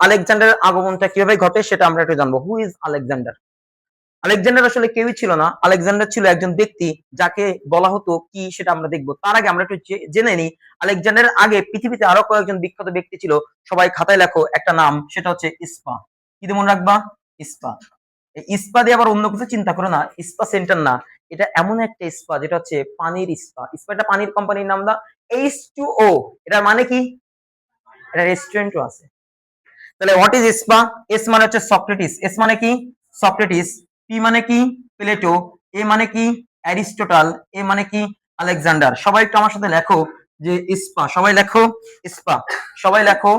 আলেকজান্ডারের আগমনটা কীভাবে ঘটে সেটা আমরা একটু জানব। হু ইজ আলেকজান্ডার আলেকজান্ডার আসলে কেউই ছিল না। আলেকজান্ডার ছিল একজন ব্যক্তি যাকে বলা হতো কি সেটা আমরা দেখব। তার আগে আমরা একটু জেনে নিই। আলেকজান্ডারের আগে পৃথিবীতে আরও কয়েকজন বিখ্যাত ব্যক্তি ছিল। সবাই খাতায় লেখো, একটা নাম, সেটা হচ্ছে ইস্পা। কি মনে রাখবা? ইস্পা। ইস্পা দিয়ে আবার অন্য কিছু চিন্তা করো না। ইস্পা সেন্টার না। এটা এমন একটা ইস্পা যেটা হচ্ছে পানির ইস্পা। ইস্পা এটা পানির কোম্পানির নাম দা এইচ টু ও এটার মানে কি? এটা রেস্টুরেন্টও আছে। তাহলে হোয়াট ইজ ইস্পা এস মানে হচ্ছে সক্রেটিস এস মানে কি? সক্রেটিস পি মানে কি? প্লেটো এ মানে কি? অ্যারিস্টোটাল এ মানে কি? আলেকজান্ডার সবাই একটু আমার সাথে লেখো যে ইস্পা সবাই লেখো ইস্পা সবাই লেখো।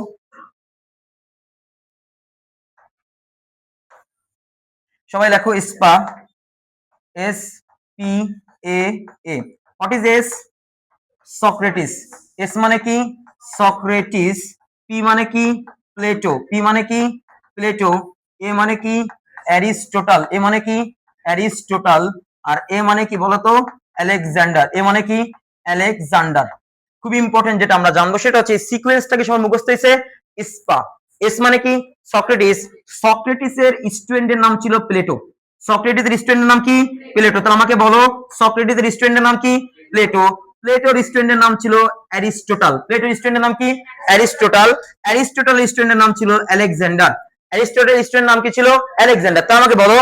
সবাই লেখো spa S P A A what is S Socrates S মানে কি? সক্রেটিস পি মানে কি? প্লেটো পি মানে কি? প্লেটো এ মানে কি? অ্যারিস্টোটাল এ মানে কি? অ্যারিস্টোটাল আর এ মানে কি বলতো? আলেকজান্ডার এ মানে কি? আলেকজান্ডার খুব ইম্পর্টেন্ট যেটা আমরা জানব সেটা হচ্ছে সিকোয়েন্সটাকে সবাই মুখস্থ হয়েছে ইস্পা এস মানে কি? সক্রেটিস সক্রেটিসের স্টুডেন্টের নাম ছিল প্লেটো সক্রেটিসের স্টুডেন্টের নাম কি? প্লেটো তাহলে আমাকে বলো সক্রেটিসের স্টুডেন্টের নাম কি? প্লেটো প্লেটোর স্টুডেন্টের নাম ছিল অ্যারিস্টোটাল প্লেটোর স্টুডেন্টের নাম কি? অ্যারিস্টোটাল অ্যারিস্টোটাল স্টুডেন্টের নাম ছিল আলেকজান্ডার অ্যারিস্টোটাল স্টুডেন্টের নাম কি ছিল? আলেকজান্ডার তা আমাকে বলো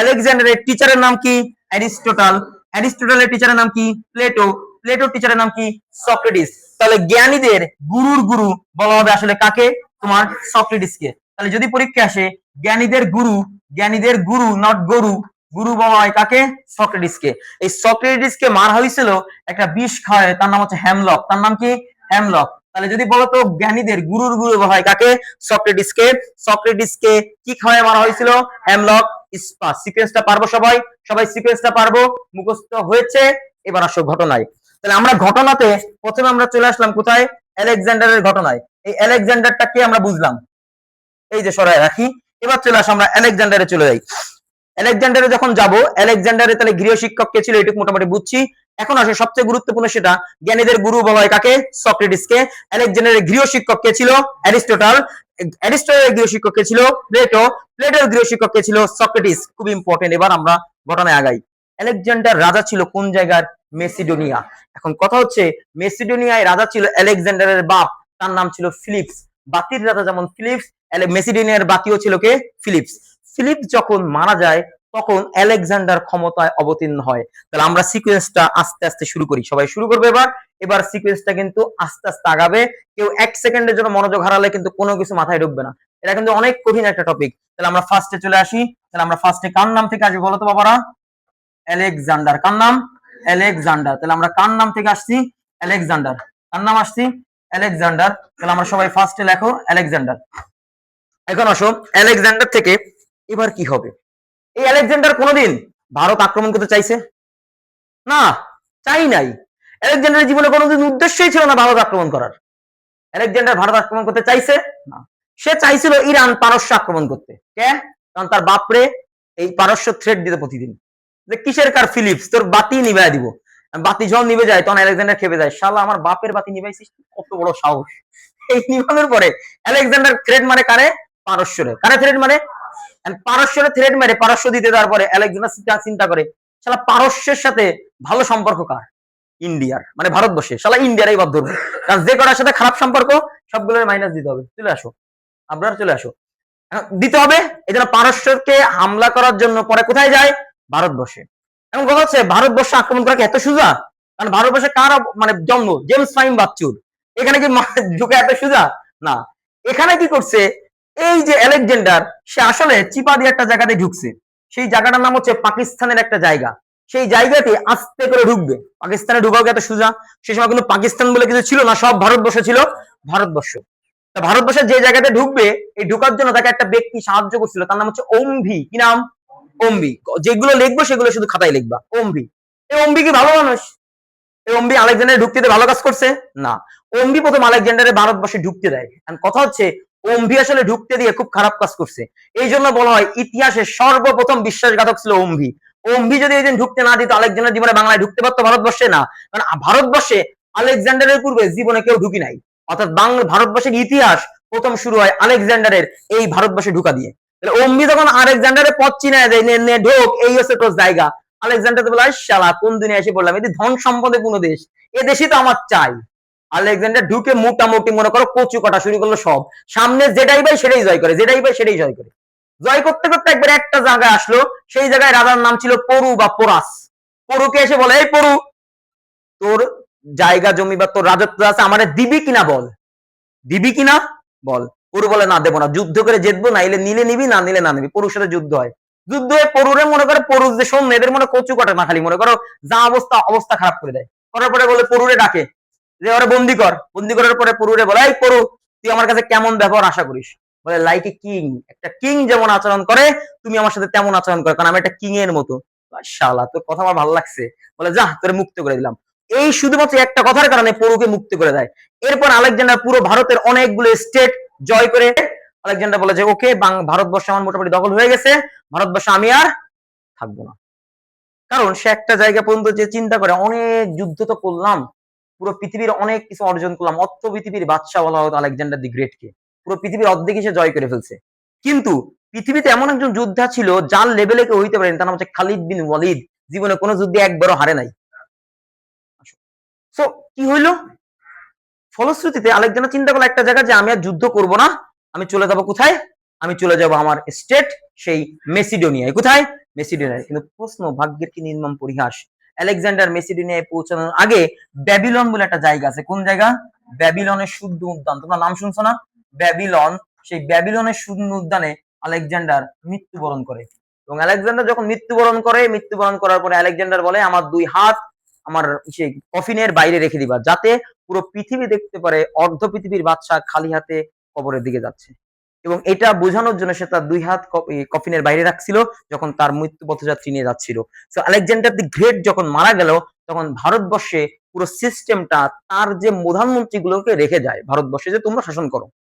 আলেকজান্ডারের টিচারের নাম কি? অ্যারিস্টোটাল অ্যারিস্টোটালের টিচারের নাম কি? প্লেটো প্লেটোর টিচারের নাম কি? সক্রেটিস তাহলে জ্ঞানীদের গুরুর গুরু বলা হবে আসলে কাকে? তোমার সক্রেটিসকে তাহলে যদি পরীক্ষা আসে, জ্ঞানীদের গুরু জ্ঞানীদের গুরু নট গরু গুরু বলা হয় কাকে? সক্রেটিসকে। এই সক্রেটিসকে মার হয়েছিল একটা বিষ খাওয়ায়, তার নাম হচ্ছে হ্যামলক তার নাম কি? হ্যামলক তাহলে যদি বলতো জ্ঞানীদের গুরুর গুরু বলা হয় কাকে? সক্রেটিসকে। সক্রেটিসকে কি খাওয়ায় মারা হয়েছিল? হ্যামলক ইস্পা, সিকোয়েন্সটা পারব সবাই? সবাই সিকোয়েন্সটা পারব? মুখস্থ হয়েছে? এবার আসো ঘটনায়। তাহলে আমরা ঘটনাতে প্রথমে আমরা চলে আসলাম কোথায়? আলেকজান্ডারের ঘটনায়। এই আলেকজান্ডারটা কি আমরা বুঝলাম? এই যে সরাই রাখি। এবার চলে আসো আমরা আলেকজান্ডারে চলে যাই। আলেকজান্ডারে যখন যাব আলেকজান্ডারে তাহলে গৃহ শিক্ষক কে ছিল এটুকু মোটামুটি বুঝছি। এখন আসে, সবচেয়ে গুরুত্বপূর্ণ সেটা, জ্ঞানীদের গুরু বলা হয় কাকে? সক্রেটিসকে আলেকজান্ডারের গৃহ শিক্ষক কে ছিল? অ্যারিস্টোটল অ্যারিস্টোটলের গৃহ শিক্ষক কে ছিল? প্লেটো প্লেটোর গৃহ শিক্ষক কে ছিল? সক্রেটিস খুব ইম্পর্টেন্ট এবার আমরা ঘটনায় আগাই। আলেকজান্ডার রাজা ছিল কোন জায়গার? মেসিডোনিয়া এখন কথা হচ্ছে মেসিডোনিয়ায় রাজা ছিল আলেকজান্ডারের বাপ, তার নাম ছিল ফিলিপস বাতির রাজা যেমন ফিলিপস মেসিডোনিয়ার বাতিও ছিল কে? ফিলিপস ফিলিপ যখন মারা যায়, তখন আলেকজান্ডার ক্ষমতায় অবতীর্ণ হয়। তাহলে আমরা সিকোয়েন্সটা আস্তে আস্তে শুরু করি। সবাই শুরু করবে এবার। এবার সিকোয়েন্সটা কিন্তু আস্তে আস্তে আগাবে। কেউ এক সেকেন্ডের জন্য মনোযোগ হারালে কিন্তু কোনো কিছু মাথায় ঢুকবে না। এটা কিন্তু অনেক কঠিন একটা টপিক তাহলে আমরা ফার্স্টে চলে আসি। তাহলে আমরা ফার্স্টে কার নাম থেকে আসব বলতো বাবারা? আলেকজান্ডার। কার নাম? আলেকজান্ডার। তাহলে আমরা কার নাম থেকে আসছি? আলেকজান্ডার। কার নাম আসছি? আলেকজান্ডার। তাহলে আমরা সবাই ফার্স্টে লেখো, আলেকজান্ডার। এখন আসো। আলেকজান্ডার থেকে এবার কি হবে? এই আলেকজান্ডার কোনোদিন ভারত আক্রমণ করতে চাইছে? না, চাই নাই। আলেকজান্ডারের জীবনে কোনোদিন উদ্দেশ্যই ছিল না ভারত আক্রমণ করার। আলেকজান্ডার ভারত আক্রমণ করতে চাইছে? না। সে চাইছিল ইরান পারস্য আক্রমণ করতে। কে? কারণ তার বাপরে এই পারস্য থ্রেড দিতে প্রতিদিন। যে কিসের কার ফিলিপস তোর বাতি নিভাই দিব। বাতি যখন নিভে যায়, তখন আলেকজান্ডার খেপে যায়। শালা, আমার বাপের বাতি নিভাইছিস? কত বড় সাহস। এই নিভানোর পরে আলেকজান্ডার থ্রেড মানে কারে? পারস্যরে। কারে থ্রেড মানে? পারস্যরে থ্রেড মেরে, পারস্য দিতে দেওয়ার পরে আলেকজান্ডার চিন্তা- করে, শালা পারস্যের সাথে ভালো সম্পর্ক কার? ইন্ডিয়ার মানে ভারতবর্ষে শালা ইন্ডিয়ারই বাদ ধরবে। কারণ যে করার সাথে খারাপ সম্পর্ক, সবগুলোর মাইনাস দিতে হবে। চলে আসো আপনারা চলে আসো। দিতে হবে, এই জন্য পারস্যকে হামলা করার জন্য পরে কোথায় যায়? ভারতবর্ষে। এখন কথা হচ্ছে, ভারতবর্ষ আক্রমণ করা এত সোজা? কারণ ভারতবর্ষে কার মানে জন্ম? জেমস ফাইম বাচ্চুর এখানে কি ঢুকে এত সোজা? না। এখানে কি করছে? এই যে আলেকজান্ডার সে আসলে চিপা দিয়ে একটা জায়গাতে ঢুকছে। সেই জায়গাটার নাম হচ্ছে পাকিস্তানের একটা জায়গা। সেই জায়গাতে আস্তে করে ঢুকবে। পাকিস্তানে ঢুকাও এত সোজা? সে সময় কিন্তু পাকিস্তান বলে কিছু ছিল না, সব ভারতবর্ষ ছিল ভারতবর্ষ। তা ভারতবর্ষের যে জায়গাতে ঢুকবে, এই ঢুকার জন্য তাকে একটা ব্যক্তি সাহায্য করছিল। তার নাম হচ্ছে ওমভি। কি নাম? ওমভি। যেগুলো লিখব, সেগুলো শুধু খাতায় লিখবা। ওমভি। এই অম্বি কি ভালো মানুষ? এই অম্বি আলেকজান্ডার ঢুকতে ভালো কাজ করছে? না। ওমভি প্রথম আলেকজান্ডারে ভারতবর্ষে ঢুকতে দেয়। কথা হচ্ছে ওমভি আসলে ঢুকতে দিয়ে খুব খারাপ কাজ করছে। এই জন্য বলা হয় ইতিহাসে সর্বপ্রথম বিশ্বাসঘাতক ছিল ওমভি ওমভি যদি এই দিন ঢুকতে না দিত, আলেকজান্ডার জীবনে বাংলায় ঢুকতে পারতো ভারতবর্ষে? না। কারণ ভারতবর্ষে আলেকজান্ডারের পূর্বে জীবনে কেউ ঢুকি নাই। অর্থাৎ বাংলা ভারতবর্ষের ইতিহাস প্রথম শুরু হয় আলেকজান্ডারের এই ভারতবর্ষে ঢুকা দিয়ে। তাহলে অম্বি যখন আলেকজান্ডারের পথ চিনা যায় ঢোক, এই হচ্ছে তোর জায়গা। আলেকজান্ডার বলে "আই শালা, কোন দুনিয়া এসে পড়লাম? এটি ধন সম্পদে পূর্ণ দেশ। এ দেশই তো আমার চাই। আলেকজান্ডার ঢুকে মোটামুটি মনে করো কচু কাটা শুরু করল সব। সামনে যেটাই পাই সেটাই জয় করে যেটাই পাই সেটাই জয় করে। জয় করতে করতে একবার একটা জায়গায় আসলো, সেই জায়গায় রাজার নাম ছিল পরু বা পোরাস। পরুকে এসে বলে, এই পরু, তোর জায়গা, জমি বা তোর রাজত্ব আছে, আমারে দিবি কিনা বল? দিবি কিনা বল? পরু বলে, না, দেবো না, যুদ্ধ করে জিতবো না এলে নিলে নিবি, না নিলে না নিবি। পরুর সাথে যুদ্ধ হয়। যুদ্ধ হয়ে পরুরে মনে করে পরু যে শোন এদের মনে কচু কাটে না, খালি মনে করো যা অবস্থা অবস্থা খারাপ করে দেয়। করার পরে বলে, পরুরে ডাকে যে ওরা বন্দি কর। বন্দি করার পরে পরুরে বলে পরু, তুই আমার কাছে কেমন ব্যবহার আশা করিস? বলে লাইক এ কিং একটা কিং যেমন আচরণ করে, তুমি আমার সাথে তেমন আচরণ করে, কারণ আমি একটা কিং এর মতো। শালা তোর কথা আমার ভালো লাগছে। বলে, যা, তোরে মুক্ত করে দিলাম। এই শুধুমাত্র একটা কথার কারণে পরুকে মুক্ত করে দেয়। এরপর আলেকজান্ডার পুরো ভারতের অনেকগুলো স্টেট জয় করে, আলেকজান্ডার বলে যে, ওকে ভারতবর্ষ আমার মোটামুটি দখল হয়ে গেছে। ভারতবর্ষ আমি আর থাকব না। কারণ সে একটা জায়গা পর্যন্ত যে চিন্তা করে, অনেক যুদ্ধ তো করলাম। পুরো পৃথিবীর অনেক কিছু অর্জন করলাম। অত্য পৃথিবীর বাদশাহ বলা হতো আলেকজান্ডার দি গ্রেট কে। পুরো পৃথিবীর অর্ধেক সে জয় করে ফেলছে। কিন্তু পৃথিবীতে এমন একজন যোদ্ধা ছিল যার লেভেলে কেউ হইতে পারেন। তার নাম হচ্ছে খালিদ বিন ওয়ালিদ। জীবনে কোনো যুদ্ধে একবারও হারে নাই। সো কি হইল? ফলশ্রুতিতে আলেকজান্ডার চিন্তা করল একটা জায়গা যে আমি আর যুদ্ধ করব না। আমি চলে যাব কোথায়? আমি চলে যাব আমার স্টেট সেই মেসিডোনিয়ায়। কোথায়? মেসিডোনিয়ায়। কিন্তু প্রশ্ন, ভাগ্যের কি নির্মম পরিহাস? আলেকজান্ডার মেসিডোনিয়ায় পৌঁছানোর আগে ব্যাবিলন বলে একটা জায়গা আছে। কোন জায়গা? ব্যাবিলনের শুদ্ধ উদ্যান। তোমরা নাম শুনছো না? ব্যাবিলন, সেই ব্যাবিলনের শুদ্ধ উদ্যানে আলেকজান্ডার মৃত্যুবরণ করে। এবং আলেকজান্ডার যখন মৃত্যুবরণ করে, মৃত্যুবরণ করার পরে আলেকজান্ডার বলে, আমার দুই হাত আমার সেই কফিনের বাইরে রেখে দিবা, যাতে পুরো পৃথিবী দেখতে পারে, অর্ধ পৃথিবীর বাদশা খালি হাতে কবরের দিকে যাচ্ছে। এবং এটা বোঝানোর জন্য সে তার দুই হাত কফিনের বাইরে রাখছিল, যখন তার মৃত্যু পথযাত্রী নিয়ে যাচ্ছিল। তো আলেকজান্ডার দি গ্রেট যখন মারা গেল, তখন ভারতবর্ষে পুরো সিস্টেমটা তার যে প্রধানমন্ত্রী গুলোকে রেখে যায়, ভারতবর্ষে যে তোমরা শাসন করো।